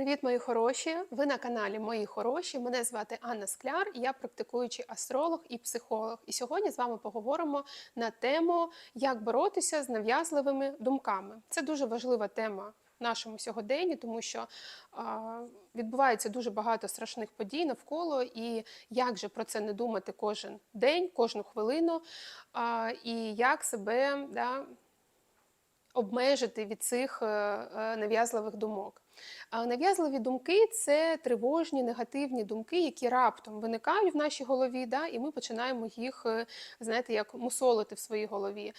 Привіт, мої хороші! Ви на каналі Мої Хороші. Мене звати Анна Скляр, я практикуючий астролог і психолог. І сьогодні з вами поговоримо на тему, як боротися з нав'язливими думками. Це дуже важлива тема нашому сьогоденні, тому що а, відбувається дуже багато страшних подій навколо, і як же про це не думати кожен день, кожну хвилину, а, і як себе да, обмежити від цих е, е, нав'язливих думок. Нав'язливі думки це тривожні, негативні думки, які раптом виникають в нашій голові, да, і ми починаємо їх, е, знаєте, як мусолити в своїй голові.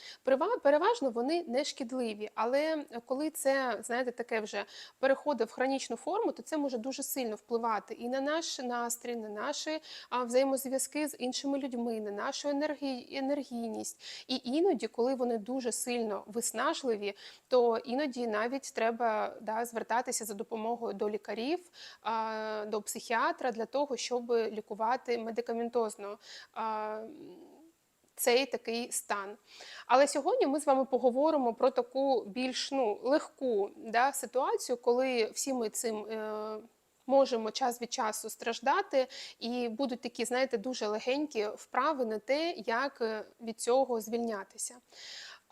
Переважно вони не шкідливі, але коли це, знаєте, таке вже переходить в хронічну форму, то це може дуже сильно впливати і на наш настрій, на наші взаємозв'язки з іншими людьми, на нашу енергій, енергійність. І іноді, коли вони дуже сильно виснажливі, то іноді навіть треба да, звертатися за допомогою до лікарів, до психіатра для того, щоб лікувати медикаментозно. Цей такий стан. Але сьогодні ми з вами поговоримо про таку більш ну, легку да, ситуацію, коли всі ми цим е, можемо час від часу страждати, і будуть такі, знаєте, дуже легенькі вправи на те, як е, від цього звільнятися.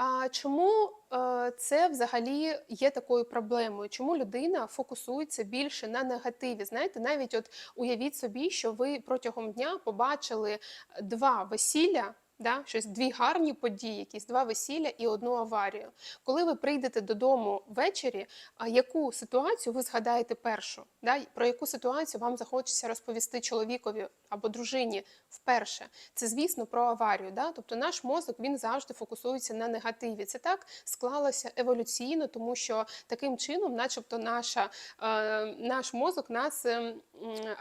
А чому е, це взагалі є такою проблемою? Чому людина фокусується більше на негативі? Знаєте, навіть от уявіть собі, що ви протягом дня побачили два весілля. Да, щось дві гарні події, якісь два весілля і одну аварію. Коли ви прийдете додому ввечері, а яку ситуацію ви згадаєте першу? Да? Про яку ситуацію вам захочеться розповісти чоловікові або дружині вперше? Це, звісно, про аварію. Да? Тобто наш мозок він завжди фокусується на негативі. Це так склалося еволюційно, тому що таким чином, начебто, наша, е, наш мозок нас е, м,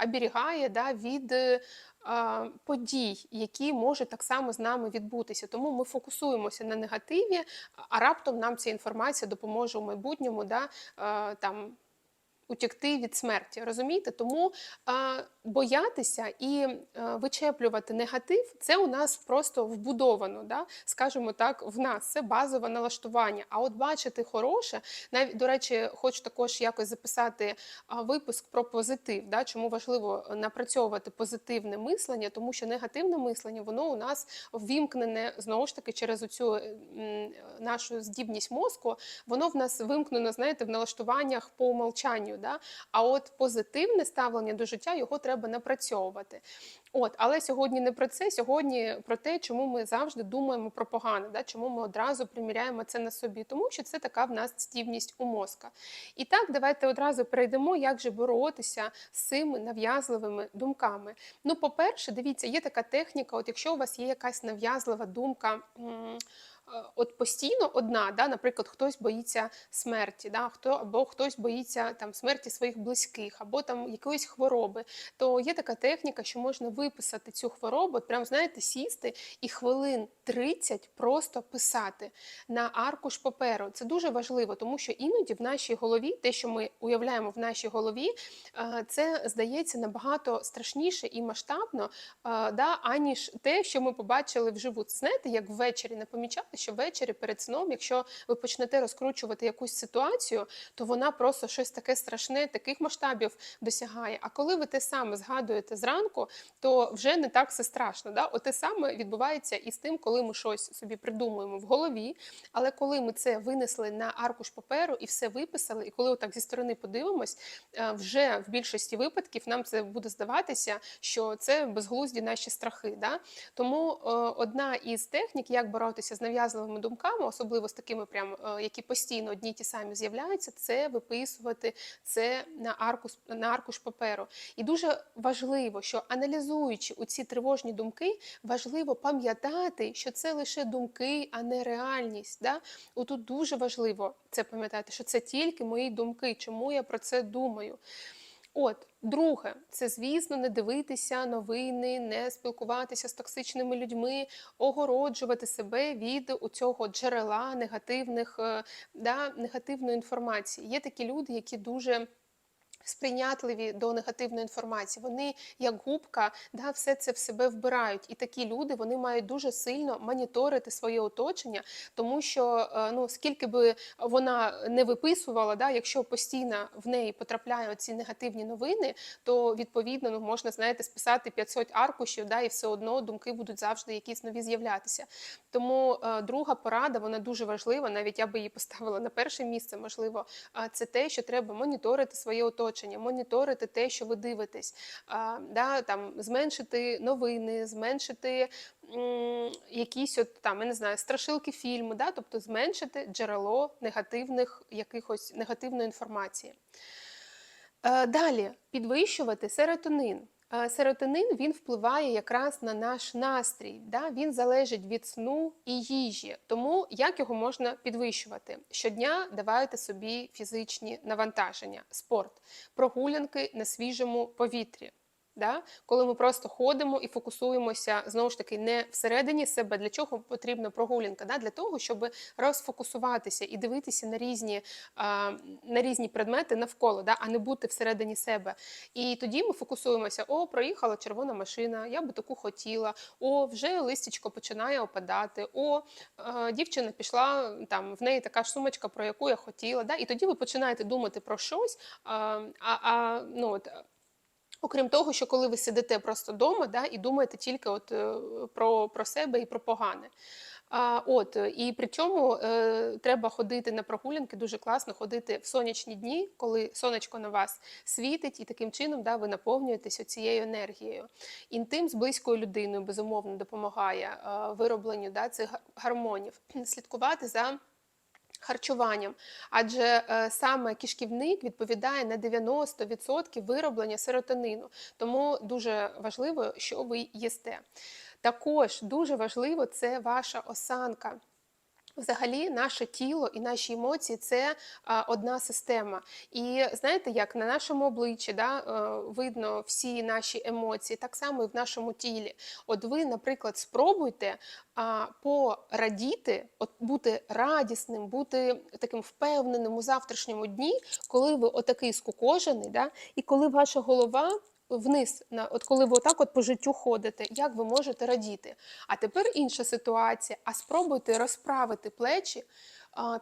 оберігає да, від. Подій, які можуть так само з нами відбутися. Тому ми фокусуємося на негативі, а раптом нам ця інформація допоможе у майбутньому да, там, утікти від смерті. Розумієте? Тому а, боятися і а, вичеплювати негатив це у нас просто вбудовано, да? скажімо так, в нас це базове налаштування. А от бачити хороше, навіть до речі, хочу також якось записати випуск про позитив. Да? Чому важливо напрацьовувати позитивне мислення, тому що негативне мислення воно у нас ввімкнене знову ж таки через оцю е, нашу здібність мозку. Воно в нас вимкнено, знаєте, в налаштуваннях по Да? А от позитивне ставлення до життя його треба напрацьовувати. От, але сьогодні не про це, сьогодні про те, чому ми завжди думаємо про погане, да? чому ми одразу приміряємо це на собі, тому що це така в нас здібність у мозка. І так, давайте одразу перейдемо, як же боротися з цими нав'язливими думками. Ну, по-перше, дивіться, є така техніка, от якщо у вас є якась нав'язлива думка. Е, От постійно одна, да, наприклад, хтось боїться смерті, да, хто або хтось боїться там смерті своїх близьких, або там якоїсь хвороби, то є така техніка, що можна виписати цю хворобу, прям знаєте, сісти і хвилин 30 просто писати на аркуш паперу. Це дуже важливо, тому що іноді в нашій голові, те, що ми уявляємо в нашій голові, е, це здається набагато страшніше і масштабно, е, да, аніж те, що ми побачили вживу. Знаєте, як ввечері не помічали, що ввечері перед сном, якщо ви почнете розкручувати якусь ситуацію, то вона просто щось таке страшне, таких масштабів досягає. А коли ви те саме згадуєте зранку, то вже не так все страшно. Да? От те саме відбувається і з тим, коли ми щось собі придумуємо в голові. Але коли ми це винесли на аркуш паперу і все виписали, і коли отак зі сторони подивимось, е, вже в більшості випадків нам це буде здаватися, що це безглузді наші страхи. Да? Тому е, одна із технік, як боротися з нав'язливими думками, особливо з такими, прям, е, які постійно одні ті самі з'являються, це виписувати це на аркуш, на аркуш паперу. І дуже важливо, що аналізуючи оці тривожні думки, важливо пам'ятати, що це лише думки, а не реальність. Да? Отут дуже важливо це пам'ятати, що це тільки мої думки, чому я про це думаю. От, друге, це, звісно, не дивитися новини, не спілкуватися з токсичними людьми, огороджувати себе від у цього джерела негативних, е, да, негативної інформації. Є такі люди, які дуже сприйнятливі до негативної інформації. Вони як губка, да, все це в себе вбирають. І такі люди вони мають дуже сильно моніторити своє оточення, тому що е, ну скільки би вона не виписувала, да, якщо постійно в неї потрапляють ці негативні новини, то відповідно ну можна знаєте списати 500 аркушів, да, і все одно думки будуть завжди якісь нові з'являтися. Тому е, друга порада вона дуже важлива. Навіть я би її поставила на перше місце. Можливо, це те, що треба моніторити своє оточення, моніторити те, що ви дивитесь, а, да, там зменшити новини, зменшити м, якісь от там я не знаю страшилки фільму, да, тобто зменшити джерело негативних якихось негативної інформації. Е, Далі підвищувати серотонин. Е, Серотонин він впливає якраз на наш настрій. Да? Він залежить від сну і їжі. Тому як його можна підвищувати? Щодня давайте собі фізичні навантаження, спорт, прогулянки на свіжому повітрі. Да? Коли ми просто ходимо і фокусуємося знову ж таки не всередині себе, для чого потрібна прогулянка? Да? Для того, щоб розфокусуватися і дивитися на різні, а, на різні предмети навколо, да? а не бути всередині себе. І тоді ми фокусуємося: о, проїхала червона машина, я би таку хотіла, о, вже листячко починає опадати, о, е, дівчина пішла, там в неї така ж сумочка, про яку я хотіла. Да? І тоді ви починаєте думати про щось. А, а, а, ну, от, Окрім того, що коли ви сидите просто вдома да, і думаєте тільки от, е, про, про себе і про погане. А, от, І при цьому е, треба ходити на прогулянки, дуже класно ходити в сонячні дні, коли сонечко на вас світить, і таким чином да, ви наповнюєтесь цією енергією. Інтим з близькою людиною, безумовно, допомагає е, виробленню да, цих гормонів. Слідкувати за харчуванням, адже е, саме кишківник відповідає на 90% вироблення серотонину, тому дуже важливо, що ви їсте. Також дуже важливо це ваша осанка. Взагалі, наше тіло і наші емоції це одна система. І знаєте, як на нашому обличчі да, е, видно всі наші емоції, так само і в нашому тілі. От ви, наприклад, спробуйте порадіти, от бути радісним, бути таким впевненим у завтрашньому дні, коли ви отакий скукожений, да, і коли ваша голова вниз, на от коли ви отак от по життю ходите, як ви можете радіти? А тепер інша ситуація. А спробуйте розправити плечі,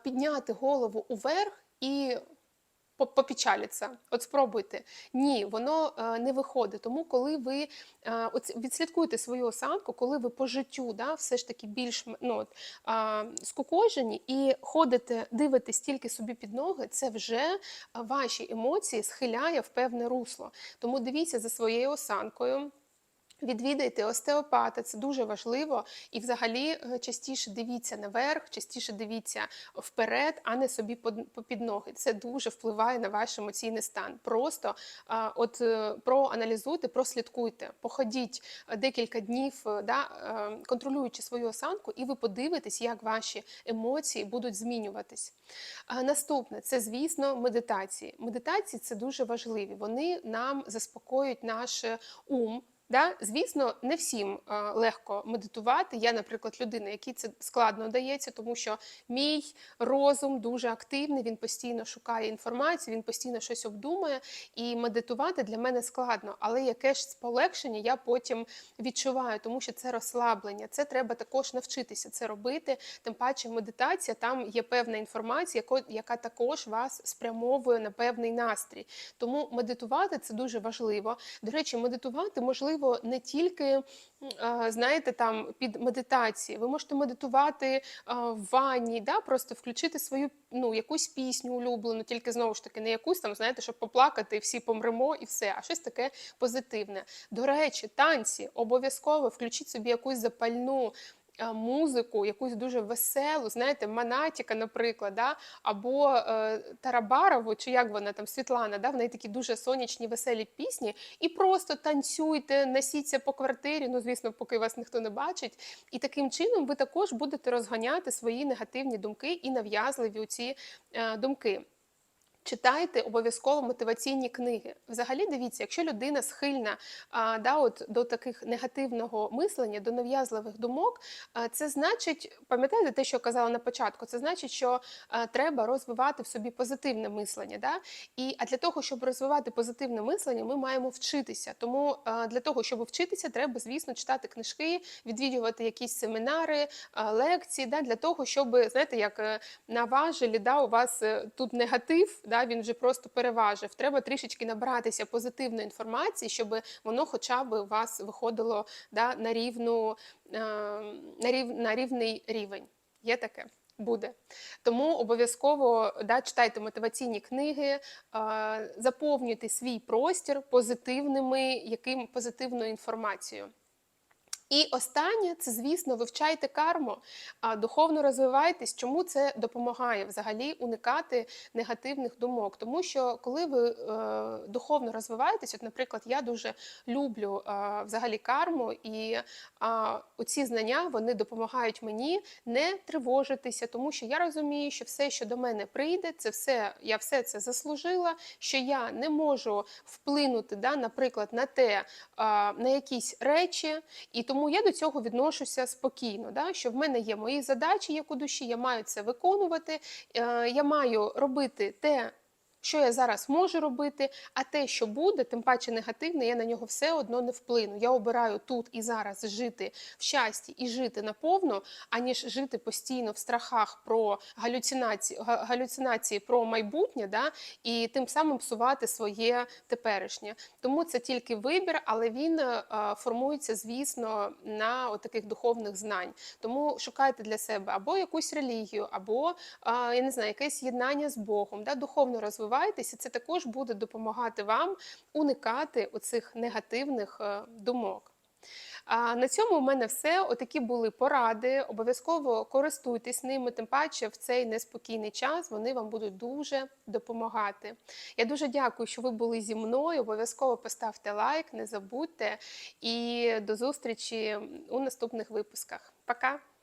підняти голову уверх і по- попечалиться. От спробуйте. Ні, воно е, не виходить. Тому, коли ви е, відслідкуєте свою осанку, коли ви по життю да, все ж таки більш ну, от, а, скукожені і ходите, дивитесь тільки собі під ноги, це вже ваші емоції схиляє в певне русло. Тому дивіться за своєю осанкою. Відвідайте остеопата, це дуже важливо. І взагалі е, частіше дивіться наверх, частіше дивіться вперед, а не собі попід ноги. Це дуже впливає на ваш емоційний стан. Просто от е, проаналізуйте, прослідкуйте, походіть е, декілька днів, да, контролюючи свою осанку, і ви подивитесь, як ваші емоції будуть змінюватись. Наступне це, звісно, медитації. Медитації це дуже важливі. Вони нам заспокоюють наш ум. Да? Звісно, не всім е, легко медитувати. Я, наприклад, людина, якій це складно дається, тому що мій розум дуже активний, він постійно шукає інформацію, він постійно щось обдумує, і медитувати для мене складно. Але яке ж полегшення я потім відчуваю, тому що це розслаблення. Це треба також навчитися це робити. Тим паче, медитація там є певна інформація, яко- яка також вас спрямовує на певний настрій. Тому медитувати це дуже важливо. До речі, медитувати можливо не тільки знаєте, там під медитації. Ви можете медитувати в ванні, да, просто включити свою ну, якусь пісню улюблену, тільки знову ж таки не якусь там, знаєте, щоб поплакати, всі помремо і все, а щось таке позитивне. До речі, танці обов'язково включіть собі якусь запальну. А, Музику, якусь дуже веселу, знаєте, Манатіка, наприклад, да? або е, Тарабарову, чи як вона там Світлана, да? в неї такі дуже сонячні, веселі пісні, і просто танцюйте, носіться по квартирі, ну звісно, поки вас ніхто не бачить. І таким чином ви також будете розганяти свої негативні думки і нав'язливі ці е, думки. Читайте обов'язково мотиваційні книги. Взагалі, дивіться, якщо людина схильна а, да, от, до таких негативного мислення, до нав'язливих думок, а, це значить, пам'ятаєте те, що я казала на початку, це значить, що а, треба розвивати в собі позитивне мислення. Да? І, а для того, щоб розвивати позитивне мислення, ми маємо вчитися. Тому а, для того, щоб вчитися, треба, звісно, читати книжки, відвідувати якісь семінари, а, лекції, да, для того, щоб, знаєте, як е, на важелі, да, у вас е, тут негатив, да, він вже просто переважив. Треба трішечки набратися позитивної інформації, щоб воно хоча б у вас виходило да, на, рівну, е, на, рів, на рівний рівень. Є таке? Буде. Тому обов'язково да, читайте мотиваційні книги, е, заповнюйте свій простір позитивними, яким, позитивною інформацією. І останнє це, звісно, вивчайте карму, а духовно розвивайтесь. Чому це допомагає взагалі уникати негативних думок? Тому що коли ви е, духовно розвиваєтесь, от, наприклад, я дуже люблю е, взагалі карму, і е, оці знання вони допомагають мені не тривожитися, тому що я розумію, що все, що до мене прийде, це все, я все це заслужила, що я не можу вплинути, да, наприклад, на те, е, на якісь речі, і тому тому я до цього відношуся спокійно, да? що в мене є мої задачі, як у душі, я маю це виконувати, е, я маю робити те що я зараз можу робити, а те, що буде, тим паче негативне, я на нього все одно не вплину. Я обираю тут і зараз жити в щасті і жити наповно, аніж жити постійно в страхах про галюцинації, галюцинації про майбутнє, да, і тим самим псувати своє теперішнє. Тому це тільки вибір, але він е, формується, звісно, на таких духовних знань. Тому шукайте для себе або якусь релігію, або я не знаю, якесь єднання з Богом, да, духовно розвивати розвиваєтеся, це також буде допомагати вам уникати оцих негативних е, думок. А на цьому у мене все. Отакі були поради. Обов'язково користуйтесь ними, тим паче в цей неспокійний час вони вам будуть дуже допомагати. Я дуже дякую, що ви були зі мною. Обов'язково поставте лайк, не забудьте і до зустрічі у наступних випусках. Пока!